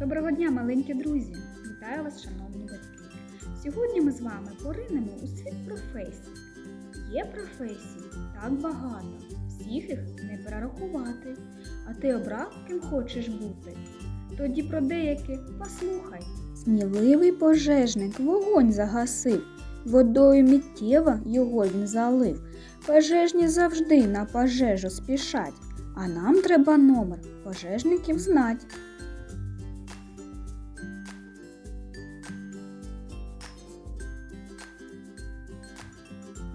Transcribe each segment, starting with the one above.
Доброго дня, маленькі друзі! Вітаю вас, шановні батьки! Сьогодні ми з вами поринемо у світ професій. Є професії так багато, всіх їх не перерахувати. А ти обрав, ким хочеш бути? Тоді про деякі послухай. Сміливий пожежник вогонь загасив, водою миттєво його він залив. Пожежні завжди на пожежу спішать, а нам треба номер пожежників знать.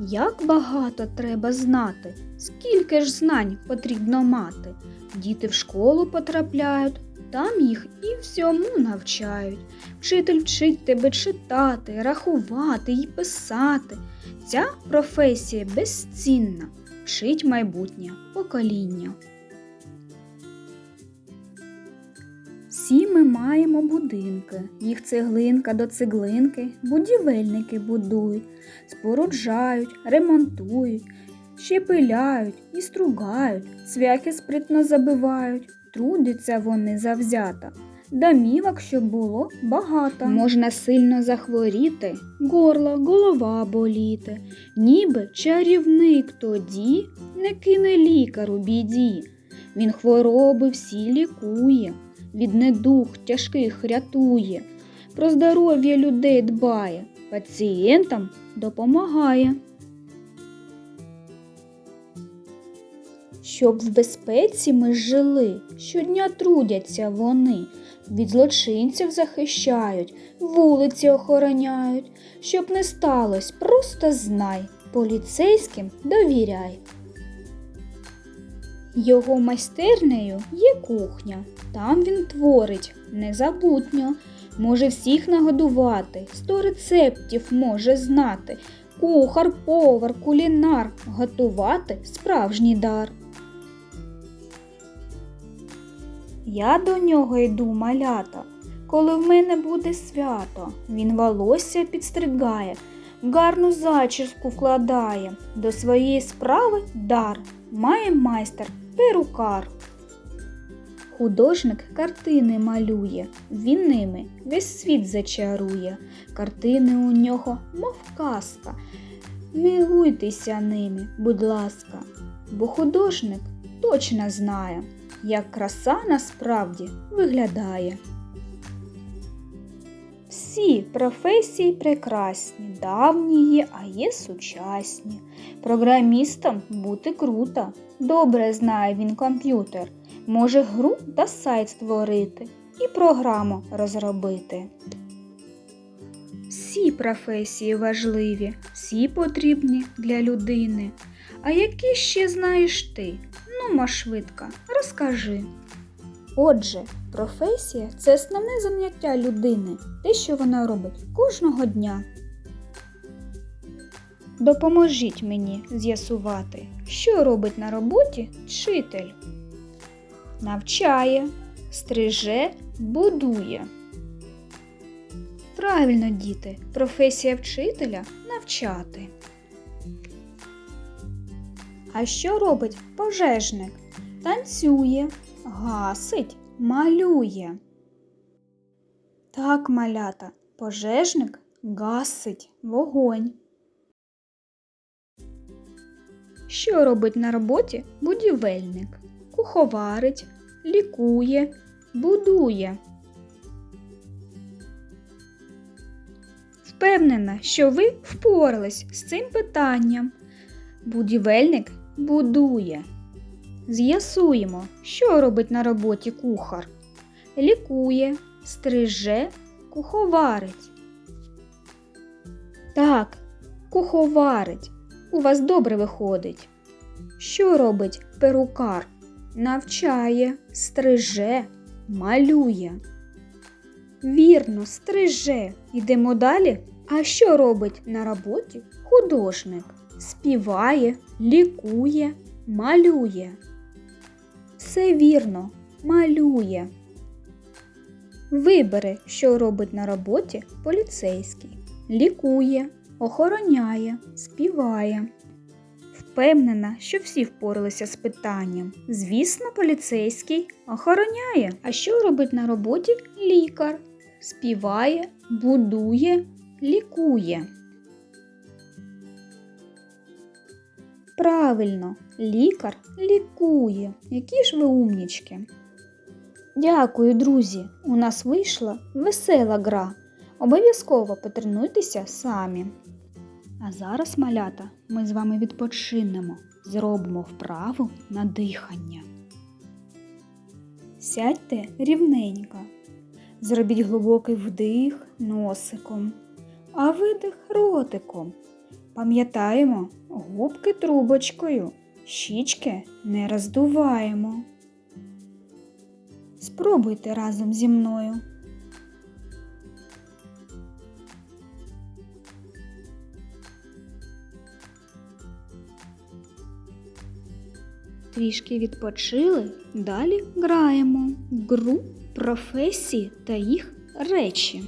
Як багато треба знати, скільки ж знань потрібно мати. Діти в школу потрапляють, там їх і всьому навчають. Вчитель вчить тебе читати, рахувати і писати. Ця професія безцінна, вчить майбутнє покоління. Всі ми маємо будинки, їх цеглинка до цеглинки, будівельники будують, споруджають, ремонтують, щепиляють і стругають, цвяхи спритно забивають, трудяться вони завзято. Домівок, щоб було багато. Можна сильно захворіти, горло, голова боліти, ніби чарівник тоді не кине лікару біді. Він хвороби всі лікує, від недуг тяжких рятує, про здоров'я людей дбає, пацієнтам допомагає. Щоб в безпеці ми жили, щодня трудяться вони, від злочинців захищають, вулиці охороняють. Щоб не сталося, просто знай, поліцейським довіряй. Його майстернею є кухня, там він творить незабутньо, може всіх нагодувати, сто рецептів може знати, кухар, повар, кулінар, готувати справжній дар. Я до нього йду малята, коли в мене буде свято, він волосся підстригає, гарну зачіску вкладає, до своєї справи дар, має майстер перукар. Художник картини малює, він ними весь світ зачарує. Картини у нього, мов казка. Милуйтеся ними, будь ласка, бо художник точно знає, як краса насправді виглядає. Всі професії прекрасні, давні є, а є сучасні. Програмістом бути круто, добре знає він комп'ютер, може гру та сайт створити і програму розробити. Всі професії важливі, всі потрібні для людини. А які ще знаєш ти? Ну, ма швидко, розкажи. Отже, професія це основне заняття людини, те, що вона робить кожного дня. Допоможіть мені з'ясувати, що робить на роботі вчитель. Навчає, стриже, будує. Правильно, діти, професія вчителя навчати. А що робить пожежник? Танцює, гасить, малює. Так, малята, пожежник гасить вогонь. Що робить на роботі будівельник? Куховарить, лікує, будує. Впевнена, що ви впорались з цим питанням. Будівельник будує. З'ясуємо, що робить на роботі кухар. Лікує, стриже, куховарить. Так, куховарить. У вас добре виходить. Що робить перукар? Навчає, стриже, малює. Вірно, стриже. Йдемо далі. А що робить на роботі художник? Співає, лікує, малює. Все вірно, малює. Вибери, що робить на роботі поліцейський. Лікує, охороняє, співає. впевнена, що всі впоралися з питанням. Звісно, поліцейський охороняє. А що робить на роботі лікар? Співає, будує, лікує. Правильно, лікар лікує. Які ж ви умнічки. Дякую, друзі. У нас вийшла весела гра. Обов'язково потренуйтеся самі. А зараз, малята, ми з вами відпочинемо, зробимо вправу на дихання. Сядьте рівненько. Зробіть глибокий вдих носиком, а видих ротиком. Пам'ятаємо, губки трубочкою, щічки не роздуваємо. Спробуйте разом зі мною. Трішки відпочили, далі граємо в гру професії та їх речі.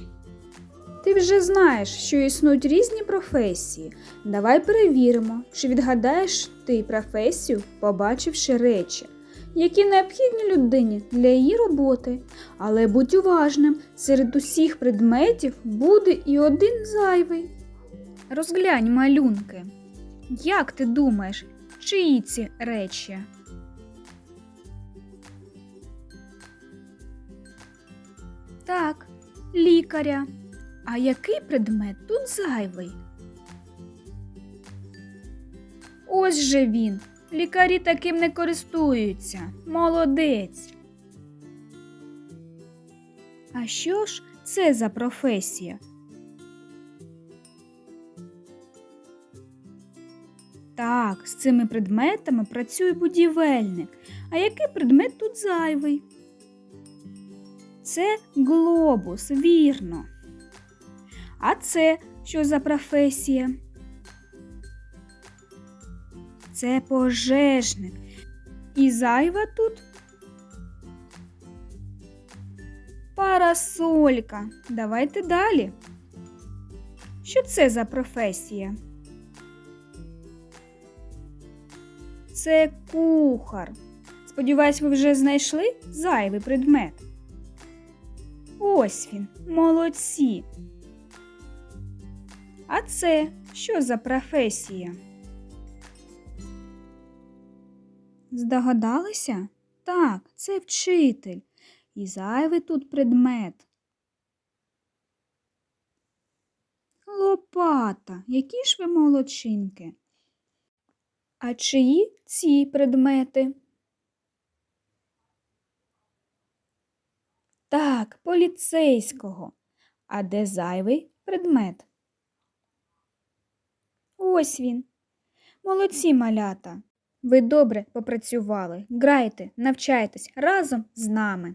Ти вже знаєш, що існують різні професії. Давай перевіримо, чи відгадаєш ти професію, побачивши речі, які необхідні людині для її роботи. Але будь уважним, серед усіх предметів буде і один зайвий. Розглянь малюнки. Як ти думаєш, чиї ці речі? Так, лікаря. А який предмет тут зайвий? Ось же він. Лікарі таким не користуються. Молодець. А що ж це за професія? Так, з цими предметами працює будівельник. А який предмет тут зайвий? Це глобус, вірно. А це що за професія? Це пожежник. І зайва тут парасолька. Давайте далі. Що це за професія? Це кухар. Сподіваюсь, ви вже знайшли зайвий предмет. Ось він, молодці. А це що за професія? Здогадалися? Так, це вчитель. І зайвий тут предмет. Лопата, які ж ви молодчинки. А чиї ці предмети? Так, поліцейського. А де зайвий предмет? Ось він. Молодці малята. Ви добре попрацювали. Грайте, навчайтесь разом з нами.